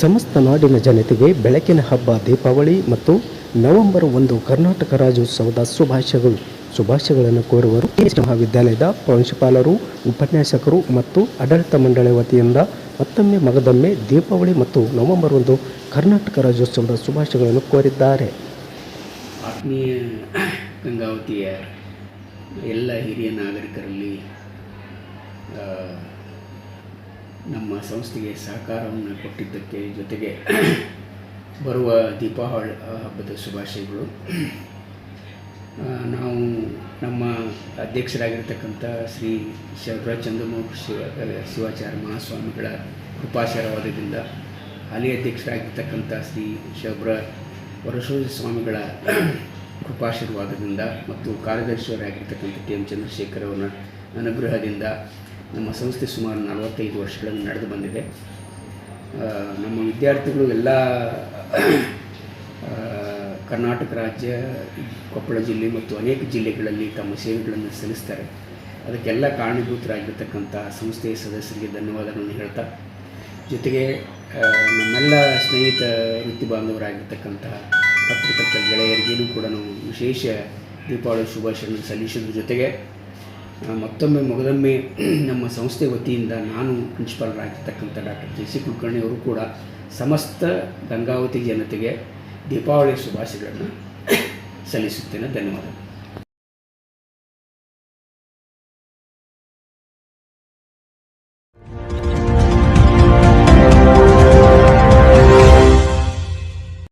ಸಮಸ್ತ ನಾಡಿನ ಜನತೆಗೆ ಬೆಳಕಿನ ಹಬ್ಬ, ದೀಪಾವಳಿ ಮತ್ತು ನವೆಂಬರ್ ಒಂದು ಕರ್ನಾಟಕ ರಾಜ್ಯೋತ್ಸವದ ಶುಭಾಶಯಗಳು. ಶುಭಾಶಯಗಳನ್ನು ಕೋರುವರು ಮಹಾವಿದ್ಯಾಲಯದ ಪ್ರಾಂಶುಪಾಲರು, ಉಪನ್ಯಾಸಕರು ಮತ್ತು ಆಡಳಿತ ಮಂಡಳಿ ವತಿಯಿಂದ ಮತ್ತೊಮ್ಮೆ ಮಗದೊಮ್ಮೆ ದೀಪಾವಳಿ ಮತ್ತು ನವೆಂಬರ್ ಒಂದು ಕರ್ನಾಟಕ ರಾಜ್ಯೋತ್ಸವದ ಶುಭಾಶಯಗಳನ್ನು ಕೋರಿದ್ದಾರೆ. ಆತ್ಮೀಯ ಗಂಗಾವತಿಯ ಎಲ್ಲ ಹಿರಿಯ ನಾಗರಿಕರಲ್ಲಿ ನಮ್ಮ ಸಂಸ್ಥೆಗೆ ಸಹಕಾರವನ್ನು ಕೊಟ್ಟಿದ್ದಕ್ಕೆ ಜೊತೆಗೆ ಬರುವ ದೀಪಾವಳಿ ಹಬ್ಬದ ಶುಭಾಶಯಗಳು. ನಾವು ನಮ್ಮ ಅಧ್ಯಕ್ಷರಾಗಿರ್ತಕ್ಕಂಥ ಶ್ರೀ ಶಿವರಾಜ್ ಚಂದ್ರಮೋಹ ಶಿವ ಶಿವಾಚಾರ್ಯ ಮಹಾಸ್ವಾಮಿಗಳ ಕೃಪಾಶೀರ್ವಾದದಿಂದ ಹಾಲಿ ಅಧ್ಯಕ್ಷರಾಗಿರ್ತಕ್ಕಂಥ ಶ್ರೀ ಶಿವಬ್ರ ವರಸೋಜ ಸ್ವಾಮಿಗಳ ಕೃಪಾಶೀರ್ವಾದದಿಂದ ಮತ್ತು ಕಾರ್ಯದರ್ಶಿಯವರಾಗಿರ್ತಕ್ಕಂಥ ಟಿ ಎಂ ಚಂದ್ರಶೇಖರ್ ಅವರ ಅನುಗ್ರಹದಿಂದ ನಮ್ಮ ಸಂಸ್ಥೆ ಸುಮಾರು ನಲವತ್ತೈದು ವರ್ಷಗಳಲ್ಲಿ ನಡೆದು ಬಂದಿದೆ. ನಮ್ಮ ವಿದ್ಯಾರ್ಥಿಗಳು ಎಲ್ಲ ಕರ್ನಾಟಕ ರಾಜ್ಯ, ಕೊಪ್ಪಳ ಜಿಲ್ಲೆ ಮತ್ತು ಅನೇಕ ಜಿಲ್ಲೆಗಳಲ್ಲಿ ತಮ್ಮ ಸೇವೆಗಳನ್ನು ಸಲ್ಲಿಸ್ತಾರೆ. ಅದಕ್ಕೆಲ್ಲ ಕಾರಣೀಭೂತರಾಗಿರ್ತಕ್ಕಂಥ ಸಂಸ್ಥೆಯ ಸದಸ್ಯರಿಗೆ ಧನ್ಯವಾದಗಳನ್ನು ಹೇಳ್ತಾ, ಜೊತೆಗೆ ನಮ್ಮೆಲ್ಲ ಸ್ನೇಹಿತ ವೃತ್ತಿ ಬಾಂಧವರಾಗಿರ್ತಕ್ಕಂತಹ ಪತ್ರಕರ್ತ ಗೆಳೆಯರಿಗೇನು ಕೂಡ ನಾವು ವಿಶೇಷ ದೀಪಾವಳಿ ಶುಭಾಶಯಗಳನ್ನು ಸಲ್ಲಿಸೋದ್ರ ಜೊತೆಗೆ ಮತ್ತೊಮ್ಮೆ ಮೊದಲೊಮ್ಮೆ ನಮ್ಮ ಸಂಸ್ಥೆ ವತಿಯಿಂದ ನಾನು ಪ್ರಿನ್ಸಿಪಾಲರಾಗಿರ್ತಕ್ಕಂಥ ಡಾಕ್ಟರ್ ಜೆ ಸಿ ಕುಲಕರ್ಣಿ ಅವರು ಕೂಡ ಸಮಸ್ತ ಗಂಗಾವತಿ ಜನತೆಗೆ ದೀಪಾವಳಿ ಶುಭಾಶಯಗಳನ್ನು ಸಲ್ಲಿಸುತ್ತೇನೆ. ಧನ್ಯವಾದಗಳು.